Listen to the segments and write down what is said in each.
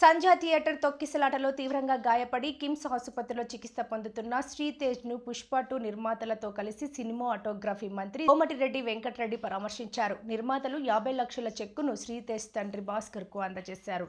సంధ్యా theatre తొక్కిసలాటలో తీవ్రంగా గాయపడి కిమ్స్ ఆసుపత్రిలో చికిత్స పొందుతున్న శ్రీతేజ్ను పుష్ప టూ నిర్మాతలతో కలిసి సినిమా ఆటోగ్రఫీ మంత్రి కోమటిరెడ్డి వెంకటరెడ్డి పరామర్శించారు. నిర్మాతలు యాభై లక్షల చెక్కును శ్రీతేజ్ తండ్రి భాస్కర్కు అందజేశారు.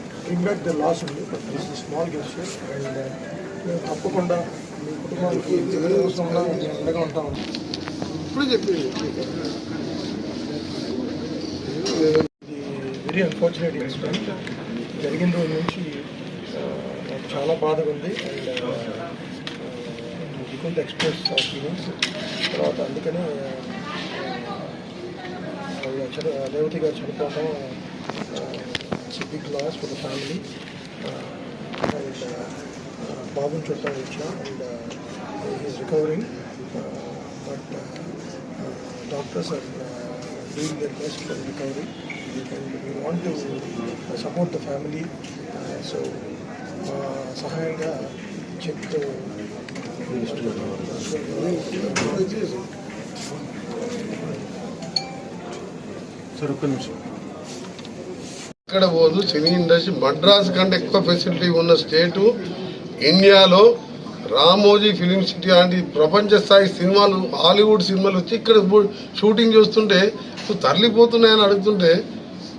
బ్రింగ్ బ్యాక్ ద లాస్ ఉంది but this is small gesture and మేము తప్పకుండా మీ కుటుంబానికి ఎవరి అవసరం ఉన్నా మేము అండగా ఉంటాం ఇప్పుడు చెప్పి వెరీ అన్ఫార్చునేట్ ఇన్సిడెంట్ జరిగిన రోజు నుంచి uh, నాకు చాలా బాధగా ఉంది. అండ్ కుంట్ ఎక్స్ప్రెస్ ఫీలింగ్స్ తర్వాత అందుకనే uh, ఆవిడ చని రేవతి గారు చనిపోవడం uh, big loss for the family and బాబుని చూడటం వచ్చా and is recovering but doctors are doing their best for recovery and we want to support the family so సహాయంగా చెక్ సార్ ఒక్క నిమిషం ఎక్కడ పోదు. సినీ ఇండస్ట్రీ మద్రాస్ కంటే ఎక్కువ ఫెసిలిటీ ఉన్న స్టేటు ఇండియాలో రామోజీ ఫిలిం సిటీ లాంటి ప్రపంచ స్థాయి సినిమాలు హాలీవుడ్ సినిమాలు వచ్చి ఇక్కడ షూటింగ్ చూస్తుంటే తరలిపోతున్నాయని అడుగుతుంటే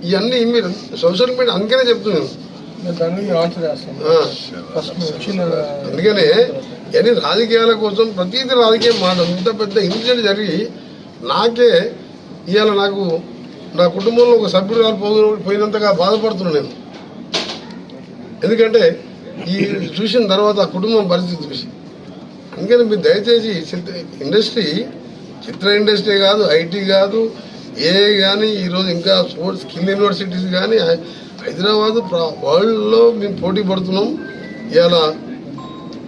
ఇవన్నీ మీరు సోషల్ మీడియా అందుకనే చెప్తున్నాను. అందుకనే ఎన్ని రాజకీయాల కోసం ప్రతిదీ రాజకీయం మాట ఇంత పెద్ద ఇన్సిడెంట్ జరిగి నాకే ఇవాళ నాకు నా కుటుంబంలో ఒక సభ్యురాలు పోయి- పోయినంతగా బాధపడుతున్నాను నేను. ఎందుకంటే ఈ చూసిన తర్వాత ఆ కుటుంబం పరిస్థితి చూసి. అందుకని మీరు దయచేసి చిత్ర ఇండస్ట్రీ చిత్ర ఇండస్ట్రీ కాదు ఐటీ కాదు ఏ కానీ ఈరోజు ఇంకా స్పోర్ట్స్ స్కిల్ యూనివర్సిటీస్ కానీ హైదరాబాద్ వరల్డ్లో మేము పోటీ పడుతున్నాం. ఇవాళ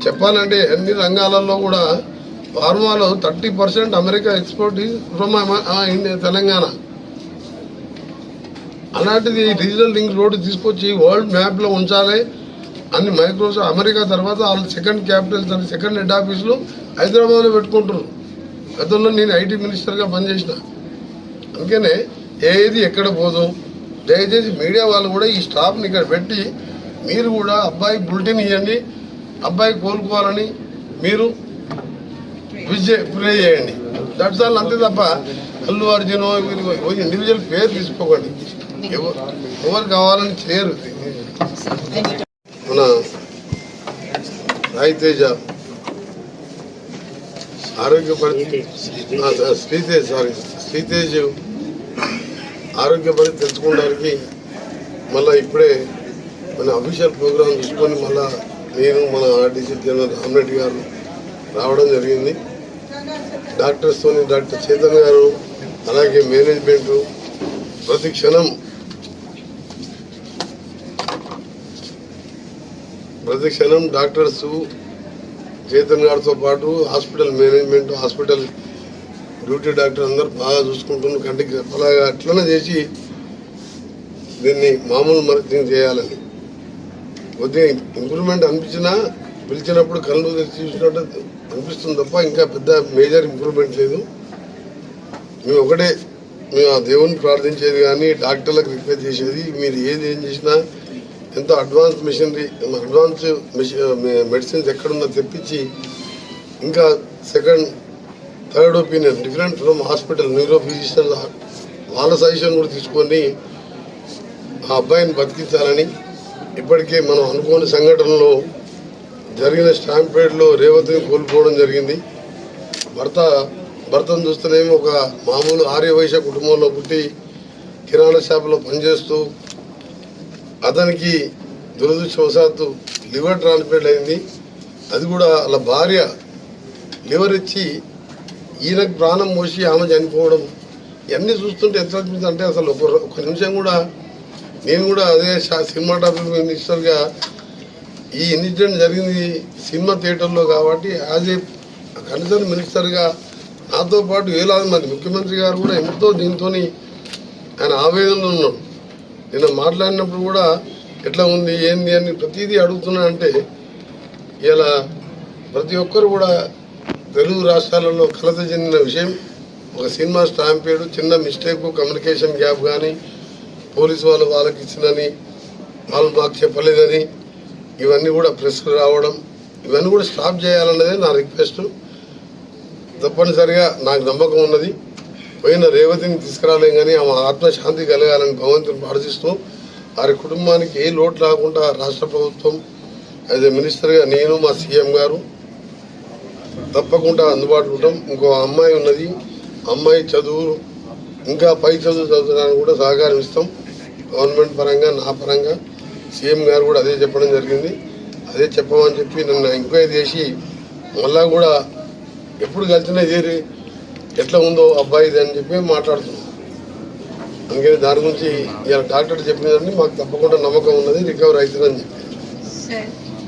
చెప్పాలంటే అన్ని రంగాలలో కూడా ఫార్మాలో thirty percent America export is from Telangana. అలాంటిది డిజిటల్ లింక్ రోడ్డు తీసుకొచ్చి వరల్డ్ మ్యాప్లో ఉంచాలి. అన్ని మైక్రోసాఫ్ట్ అమెరికా తర్వాత వాళ్ళ సెకండ్ క్యాపిటల్ అని సెకండ్ హెడ్ ఆఫీసులు హైదరాబాద్లో పెట్టుకుంటున్నారు గతంలో నేను ఐటీ మినిస్టర్గా పనిచేసిన. అందుకనే ఏది ఎక్కడ పోదు. దయచేసి మీడియా వాళ్ళు కూడా ఈ స్టాఫ్ని ఇక్కడ పెట్టి మీరు కూడా అబ్బాయి బులెటిన్ ఇవ్వండి అబ్బాయి కోలుకోవాలని మీరు విజయ్ ప్రే చేయండి. దట్స్ ఆల్ అంతే తప్ప అల్లు అర్జున్ ఇండివిజువల్ పేరు తీసుకోకండి. ఎవరు కావాలని చేయరు మన రాయితేజ ఆరోగ్య శ్రీతేజ్ సారీ శ్రీతేజ్ ఆరోగ్య పరిస్థితి తెలుసుకోవడానికి మళ్ళీ ఇప్పుడే మన అఫీషియల్ ప్రోగ్రామ్ చూసుకొని మళ్ళా నేను మన ఆర్టీసీ జనరల్ రామరెడ్డి గారు రావడం జరిగింది. డాక్టర్స్తో డాక్టర్ చేతన్ గారు అలాగే మేనేజ్మెంట్ ప్రతి క్షణం ప్రతి క్షణం డాక్టర్స్ చైతన్ గారితో పాటు hospital management hospital duty doctor అందరు బాగా చూసుకుంటున్నారు. కంటికి అలాగా అట్లనే చేసి దీన్ని మామూలు మరిచింగ్ చేయాలని. కొద్దిగా ఇంప్రూవ్మెంట్ అనిపించినా పిలిచినప్పుడు కళ్ళు తెరిచి చూసినట్టు అనిపిస్తుంది తప్ప ఇంకా పెద్ద మేజర్ ఇంప్రూవ్మెంట్ లేదు. మేము ఒకటే మేము ఆ దేవుని ప్రార్థించేది కానీ డాక్టర్లకు రిక్వెస్ట్ చేసేది మీరు ఏది ఏం చేసినా ఎంతో అడ్వాన్స్ మిషనరీ అడ్వాన్స్ మెడిసిన్స్ ఎక్కడున్నా తెప్పించి ఇంకా second third opinion different from hospital neuro physician వాళ్ళ సజెషన్ కూడా తీసుకొని ఆ అబ్బాయిని బతికించాలని ఇప్పటికే మనం అనుకోని సంఘటనలో జరిగిన స్టాంపేడ్లో రేవతిని కోల్పోవడం జరిగింది. భర్త భర్తను చూస్తేనేమో ఒక మామూలు ఆర్యవైశ్య కుటుంబంలో పుట్టి కిరాణా షాపులో పనిచేస్తూ అతనికి దురదృష్టవశాత్తు లివర్ ట్రాన్స్ప్లాంట్ అయింది. అది కూడా వాళ్ళ భార్య లివర్ ఇచ్చి ఈయనకు ప్రాణం మోసి ఆమె చనిపోవడం ఇవన్నీ చూస్తుంటే ఎంత అనిపిస్తుంది అంటే అసలు ఒక ఒక నిమిషం కూడా నేను కూడా అదే సినిమా సినిమాటోగ్రఫీ మినిస్టర్గా ఈ ఇన్సిడెంట్ జరిగింది సినిమా థియేటర్లో కాబట్టి యాజ్ ఏ కన్సర్న్ మినిస్టర్గా నాతో పాటు వేలాది మంది ముఖ్యమంత్రి గారు కూడా ఎంతో దీంతో ఆయన ఆవేదనలో ఉన్నాడు నిన్న మాట్లాడినప్పుడు కూడా ఎట్లా ఉంది ఏంది అని ప్రతిదీ అడుగుతున్నా అంటే ఇలా ప్రతి ఒక్కరు కూడా తెలుగు రాష్ట్రాలలో కలత చెందిన విషయం. ఒక సినిమా స్టాంపేడు చిన్న మిస్టేక్ కమ్యూనికేషన్ గ్యాప్ కానీ పోలీసు వాళ్ళు వాళ్ళకి ఇచ్చినని వాళ్ళు మాకు చెప్పలేదని ఇవన్నీ కూడా ప్రెస్కు రావడం ఇవన్నీ కూడా స్టాప్ చేయాలన్నదే నా రిక్వెస్ట్. తప్పనిసరిగా నాకు నమ్మకం ఉన్నది. పోయిన రేవతిని తీసుకురాలేం కానీ ఆమె ఆత్మశాంతి కలగాలని భగవంతుని ప్రార్థిస్తూ వారి కుటుంబానికి ఏ లోటు రాకుండా రాష్ట్ర ప్రభుత్వం యాజ్ ఏ మినిస్టర్గా నేను మా సీఎం గారు తప్పకుండా అందుబాటులో ఉంటాం. ఇంకో అమ్మాయి ఉన్నది. అమ్మాయి చదువు ఇంకా పై చదువు చదువుతున్నారని కూడా సహకారం ఇస్తాం. గవర్నమెంట్ పరంగా నా పరంగా సీఎం గారు కూడా అదే చెప్పడం జరిగింది. అదే చెప్పమని చెప్పి నన్ను ఎంక్వైరీ చేసి మళ్ళా కూడా ఎప్పుడు కలిసినా చేరి ఎట్లా ఉందో అబ్బాయిది అని చెప్పి మాట్లాడుతున్నాం. అందుకని దాని గురించి ఇలా డాక్టర్ చెప్పినదని మాకు తప్పకుండా నమ్మకం ఉన్నది రికవర్ అవుతుందని చెప్పి.